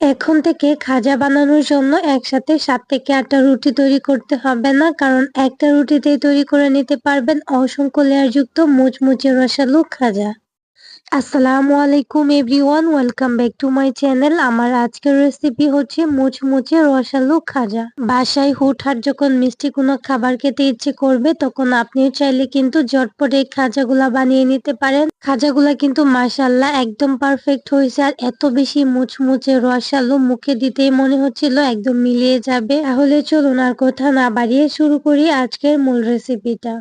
এখন থেকে খাজা বানানোর জন্য একসাথে সাত থেকে আটটা রুটি তৈরি করতে হবে না, কারণ একটা রুটিতেই তৈরি করে নিতে পারবেন অসংখ্য লেয়ারযুক্ত মুচমুচে রসালো খাজা। আসসালামু আলাইকুম everyone, welcome back to my channel. আমার আজকের রেসিপি হচ্ছে মুচমুচে রসালো খাজা। বাসায় হুটহাট যখন মিষ্টি কোনো খাবার খেতে ইচ্ছে করবে, তখন আপনিও চাইলে কিন্তু ঝটপট এই খাজাগুলা বানিয়ে নিতে পারেন। খাজাগুলা কিন্তু মাসাল্লাহ একদম পারফেক্ট হয়েছে আর এত বেশি মুচমুচে রসালো মুখে দিতেই মনে হচ্ছিল একদম মিলিয়ে যাবে। তাহলে চলুন আর কথা না বাড়িয়ে শুরু করি আজকের মূল রেসিপিটা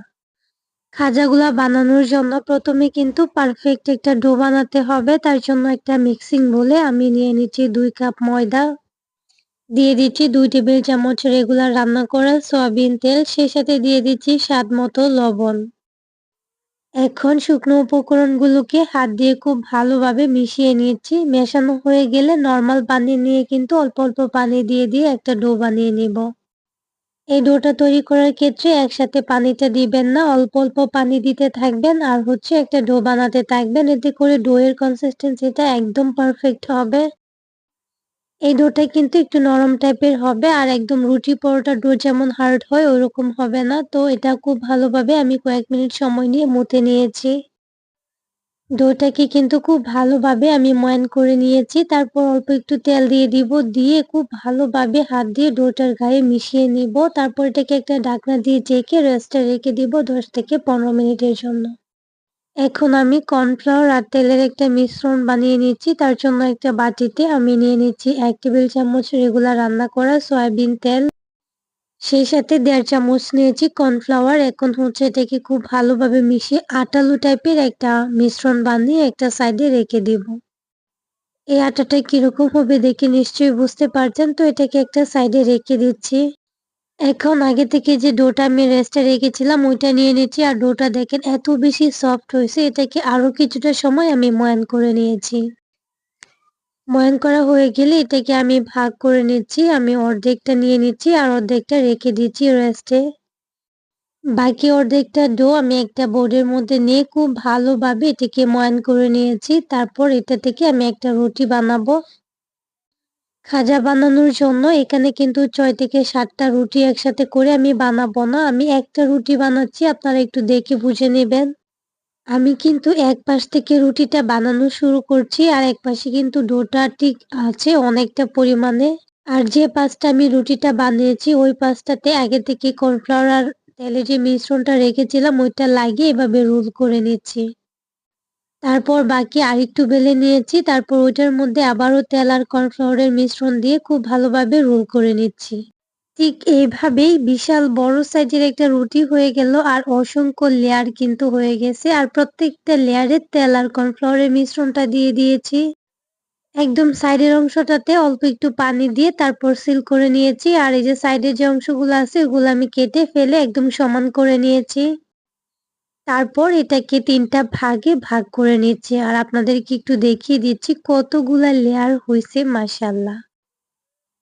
খাজাগুলা বানানোর জন্য প্রথমে কিন্তু পারফেক্ট একটা ডো বানাতে হবে, তার জন্য একটা মিক্সিং বলে আমি নিয়ে নিচ্ছি দুই কাপ ময়দা। দিয়ে দিচ্ছি দুই টেবিল চামচ রেগুলার রান্না করা সয়াবিন তেল, সেই সাথে দিয়ে দিচ্ছি স্বাদ মতো লবণ। এখন শুকনো উপকরণগুলোকে হাত দিয়ে খুব ভালোভাবে মিশিয়ে নিচ্ছি। মেশানো হয়ে গেলে নর্মাল পানি নিয়ে কিন্তু অল্প অল্প পানি দিয়ে দিয়ে একটা ডো বানিয়ে নিব। এই ডোটা তৈরি করার ক্ষেত্রে একসাথে পানিটা দিবেন না, অল্প অল্প পানি দিতে থাকবেন আর হচ্ছে একটা ডো বানাতে থাকবেন। এতে করে ডোয়ের কনসিস্টেন্সিটা একদম পারফেক্ট হবে। এই ডোটা কিন্তু একটু নরম টাইপের হবে আর একদম রুটি পরোটা ডো যেমন হার্ড হয়, ওরকম হবে না। তো এটা খুব ভালোভাবে আমি কয়েক মিনিট সময় নিয়ে মুতে নিয়েছি। ডোটাকে কিন্তু খুব ভালোভাবে আমি ময়ান করে নিয়েছি। তারপর অল্প একটু তেল দিয়ে দিব, দিয়ে খুব ভালোভাবে হাত দিয়ে ডোটার গায়ে মিশিয়ে নিব। তারপর এটাকে একটা ঢাকনা দিয়ে ঢেকে রেস্টে রেখে দিব দশ থেকে পনেরো মিনিটের জন্য। এখন আমি কর্নফ্লাওয়ার আর তেলের একটা মিশ্রণ বানিয়ে নিচ্ছি। তার জন্য একটা বাটিতে আমি নিয়ে নিচ্ছি এক টেবিল চামচ রেগুলার রান্না করা সয়াবিন তেল। সেই সাথে দেড় চামচ নিয়েছি কর্নফ্লাওয়ার। এখন হচ্ছে এটাকে খুব ভালোভাবে মিশিয়ে আটালু টাইপের একটা মিশ্রণ বানিয়ে একটা সাইডে রেখে দিব। এই আটাটা কীরকম হবে দেখে নিশ্চয়ই বুঝতে পারছেন, তো এটাকে একটা সাইডে রেখে দিচ্ছি। এখন আগে থেকে যে ডোটা আমি রেস্টে রেখেছিলাম, ওইটা নিয়ে নিচ্ছি। আর ডোটা দেখেন এত বেশি সফট হয়েছে, এটাকে আরও কিছুটা সময় আমি ময়ান করে নিয়েছি। ময়ান করা হয়ে গেলে এটাকে আমি ভাগ করে নিচ্ছি, আমি অর্ধেকটা নিয়ে নিচ্ছি আর অর্ধেকটা রেখে দিচ্ছি রেস্টে বাকি অর্ধেকটা ডো আমি একটা বোর্ডের মধ্যে নিয়ে খুব ভালোভাবে এটাকে ময়ান করে নিয়েছি, তারপর এটা থেকে আমি একটা রুটি বানাবো। খাজা বানানোর জন্য এখানে কিন্তু ছয় থেকে সাতটা রুটি একসাথে করে আমি বানাবো না, আমি একটা রুটি বানাচ্ছি, আপনারা একটু দেখে বুঝে নেবেন। আমি কিন্তু এক পাশ থেকে রুটিটা বানানো শুরু করছি আর এক পাশে কিন্তু ডোটা ঠিক আছে অনেকটা পরিমাণে। আর যে পাশটা আমি রুটিটা বানিয়েছি, ওই পাশটাতে আগে থেকে কর্নফ্লাওয়ার আর তেলে যে মিশ্রণটা রেখেছিলাম, ওইটা লাগিয়ে এভাবে রোল করে নিচ্ছি। তারপর বাকি আরেকটু বেলে নিয়েছি, তারপর ওইটার মধ্যে আবারও তেল আর কর্নফ্লাওয়ারের মিশ্রণ দিয়ে খুব ভালোভাবে রোল করে নিচ্ছি। ঠিক এইভাবেই বিশাল বড় সাইজের একটা রুটি হয়ে গেল আর অসংখ্য লেয়ার কিন্তু হয়ে গেছে আর প্রত্যেকটা লেয়ারে তেল আর কর্নফ্লাওয়ারের মিশ্রণটা দিয়ে দিয়েছি। একদম সাইডের অংশটাতে অল্প একটু পানি দিয়ে তারপর সিল করে নিয়েছি আর এই যে সাইডের যে অংশগুলো আছে ওগুলো আমি কেটে ফেলে একদম সমান করে নিয়েছি। তারপর এটাকে তিনটা ভাগে ভাগ করে নিচ্ছি আর আপনাদেরকে একটু দেখিয়ে দিচ্ছি কতগুলা লেয়ার হয়েছে মাসাল্লাহ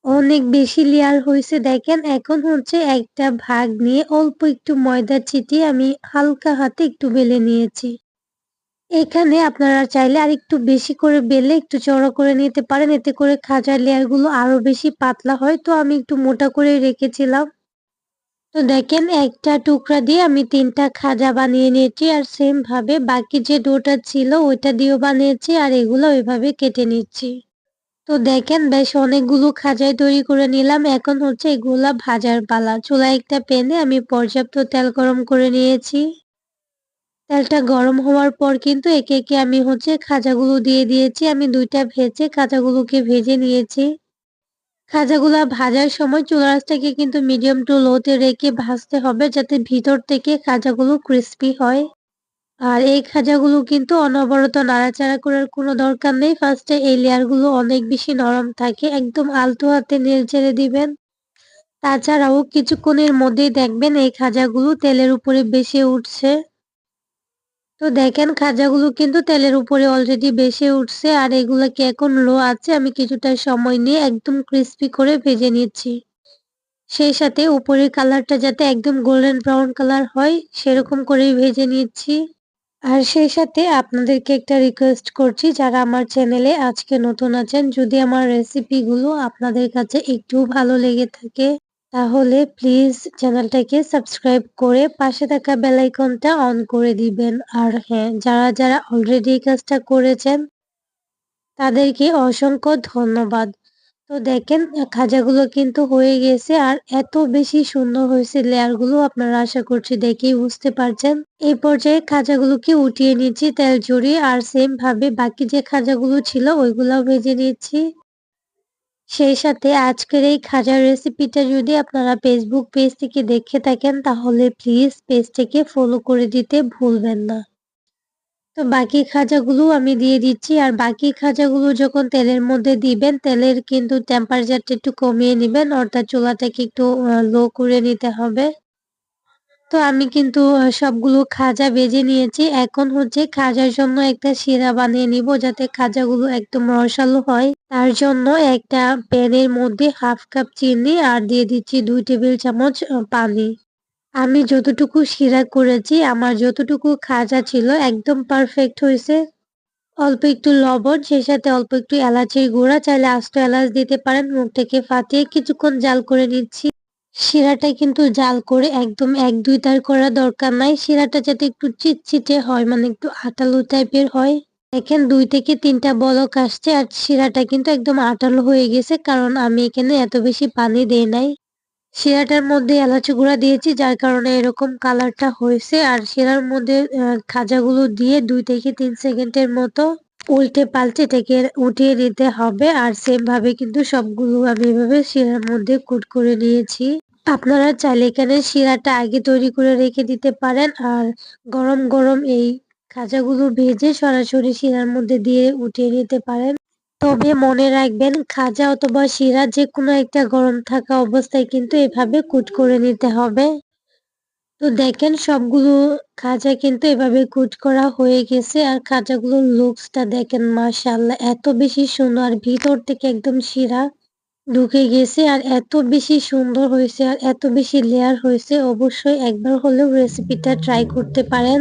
অনেক বেশি লেয়ার হয়েছে। দেখেন, এখন হচ্ছে একটা ভাগ নিয়ে অল্প একটু ময়দা ছিটিয়ে আমি হালকা হাতে একটু বেলে নিয়েছি। এখানে আপনারা চাইলে আর একটু বেশি করে বেলে একটু চড়া করে নিতে পারেন। এতে করে খাজার লেয়ারগুলো আরও বেশি পাতলা হয়। তো আমি একটু মোটা করে রেখেছিলাম। তো দেখেন, একটা টুকরা দিয়ে আমি তিনটা খাজা বানিয়ে নিয়েছি আর সেম ভাবে বাকি যে ডোটা ছিল ওইটা দিয়েও বানিয়েছি আর এগুলো ওইভাবে কেটে নিচ্ছি। তো দেখেন বেশ অনেকগুলো খাজাই তৈরি করে নিলাম। এখন হচ্ছে এগুলা ভাজার পালা। চুলা একটা প্যানে আমি পর্যাপ্ত তেল গরম করে নিয়েছি। তেলটা গরম হওয়ার পর কিন্তু একে একে আমি হচ্ছে খাজাগুলো দিয়ে দিয়েছি। আমি দুইটা ভেজে খাজাগুলোকে ভেজে নিয়েছি। খাজাগুলা ভাজার সময় চুলা রাসটাকে কিন্তু মিডিয়াম টু লোতে রেখে ভাজতে হবে যাতে ভিতর থেকে খাজাগুলো ক্রিস্পি হয়। আর এই খাজাগুলো কিন্তু অনবরত নাড়াচাড়া করার কোনো দরকার নেই। ফার্স্টে এই লেয়ারগুলো অনেক বেশি নরম থাকে, একদম আলতো হাতে নেড়ে দিবেন। তাছাড়াও কিছুক্ষণের মধ্যেই দেখবেন এই খাজাগুলো তেলের উপরে বেশি উঠছে। তো দেখেন খাজাগুলো কিন্তু তেলের উপরে অলরেডি বেশি উঠছে আর এগুলোকে এখন লো আছে, আমি কিছুটা সময় নিয়ে একদম ক্রিস্পি করে ভেজে নিচ্ছি। সেই সাথে উপরের কালারটা যাতে একদম গোল্ডেন ব্রাউন কালার হয়, সেরকম করেই ভেজে নিচ্ছি। আর সেই সাথে আপনাদেরকে একটা রিকোয়েস্ট করছি, যারা আমার চ্যানেলে আজকে নতুন আছেন, যদি আমার রেসিপিগুলো আপনাদের কাছে একটু ভালো লেগে থাকে, তাহলে প্লিজ চ্যানেলটাকে সাবস্ক্রাইব করে পাশে থাকা বেল আইকনটা অন করে দিবেন। আর হ্যাঁ যারা যারা অলরেডি এই কাজটা করেছেন, তাদেরকে অসংখ্য ধন্যবাদ। তো দেখেন খাজাগুলো কিন্তু হয়ে গেছে আর এত বেশি সুন্দর হয়েছে লেয়ারগুলো আপনারা আশা করছি দেখেই বুঝতে পারছেন। এই পর্যায়ে খাজাগুলোকে উঠিয়ে নিচ্ছি তেল জড়িয়ে আর সেম ভাবে বাকি যে খাজাগুলো ছিল ওইগুলো ভেজে নিচ্ছি। সেই সাথে আজকের এই খাজার রেসিপিটা যদি আপনারা ফেসবুক পেজ থেকে দেখে থাকেন তাহলে প্লিজ পেজটিকে ফলো করে দিতে ভুলবেন না। তো বাকি খাজাগুলো আমি দিয়ে দিচ্ছি। আর বাকি খাজাগুলো যখন তেলের মধ্যে দিবেন, তেলের কিন্তু টেম্পারেচারটা একটু কমিয়ে নেবেন, অর্থাৎ চুলাটাকে একটু লো করে নিতে হবে। তো আমি কিন্তু সবগুলো খাজা বেজে নিয়েছি। এখন হচ্ছে খাজার জন্য একটা শিরা বানিয়ে নিব, যাতে খাজাগুলো একদম রসালো হয়। তার জন্য একটা প্যানের মধ্যে হাফ কাপ চিনি, আর দিয়ে দিচ্ছি দুই টেবিল চামচ পানি। আমি যতটুকু শিরা করেছি, আমার যতটুকু খাজা ছিল, একদম পারফেক্ট হয়েছে। অল্প একটু লবণ, সেই সাথে অল্প একটু এলাচের গুঁড়া, চাইলে আস্ত এলাচ দিতে পারেন, মুখ থেকে ফাটিয়ে কিছুক্ষণ জাল করে নিচ্ছি। শিরাটা কিন্তু জাল করে একদম এক দুই তার করা দরকার নাই, শিরাটা যাতে একটু চিটচিটে হয় মানে একটু আটালো টাইপের হয়। দেখেন, দুই থেকে তিনটা বলক আসছে, আর শিরাটা কিন্তু একদম আটালো হয়ে গেছে, কারণ আমি এখানে এত বেশি পানি দেই নাই। শিরাটার মধ্যে এলাচি গুঁড়া দিয়েছি, যার কারণে এরকম কালারটা হয়েছে। আর শিরার মধ্যে খাজাগুলো দিয়ে দুই থেকে তিন সেকেন্ডের মতো উল্টে পাল্টে এটাকে উঠিয়ে নিতে হবে। আর সেম ভাবে কিন্তু সবগুলো আমি এভাবে শিরার মধ্যে কুট করে নিয়েছি। আপনারা চাইলে এখানে শিরাটা আগে তৈরি করে রেখে দিতে পারেন। আর গরম গরম এই খাজাগুলো ভেজে সরাসরি শিরার মধ্যে দিয়ে উঠিয়ে নিতে পারেন। তবে মনে রাখবেন, খাজা অথবা শিরা যে কোনো একটা গরম থাকা অবস্থায় কিন্তু এভাবে কুট করে নিতে হবে। তো দেখেন, সবগুলো খাজা কিন্তু এভাবে কুট করা হয়ে গেছে আর খাজাগুলোর লুকসটা দেখেন মাশাল্লাহ এত বেশি সুন্দর আর ভিতর থেকে একদম শিরা ঢুকে গেছে আর এত বেশি সুন্দর হয়েছে আর এত বেশি লেয়ার হয়েছে। অবশ্যই একবার হলেও রেসিপিটা ট্রাই করতে পারেন।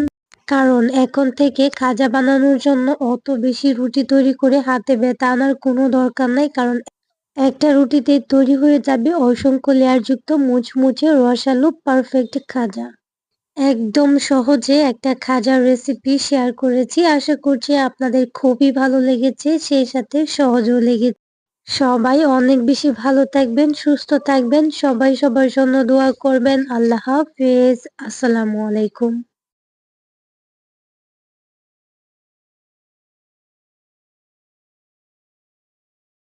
কারণ এখন থেকে খাজা বানানোর জন্য অত বেশি রুটি তৈরি করে হাতে ব্যথা আনার কোনো দরকার নাই, কারণ একটা রুটিতে তৈরি হয়ে যাবে অসংখ্য লেয়ারযুক্ত, মুচমুচে, রসালো পারফেক্ট খাজা। একদম সহজে একটা খাজার রেসিপি শেয়ার করেছি। আশা করছি আপনাদের খুবই ভালো লেগেছে, সেই সাথে সহজও লেগেছে। সবাই অনেক বেশি ভালো থাকবেন, সুস্থ থাকবেন, সবাই সবার জন্য দোয়া করবেন। আল্লাহ হাফেজ। আসসালামু আলাইকুম।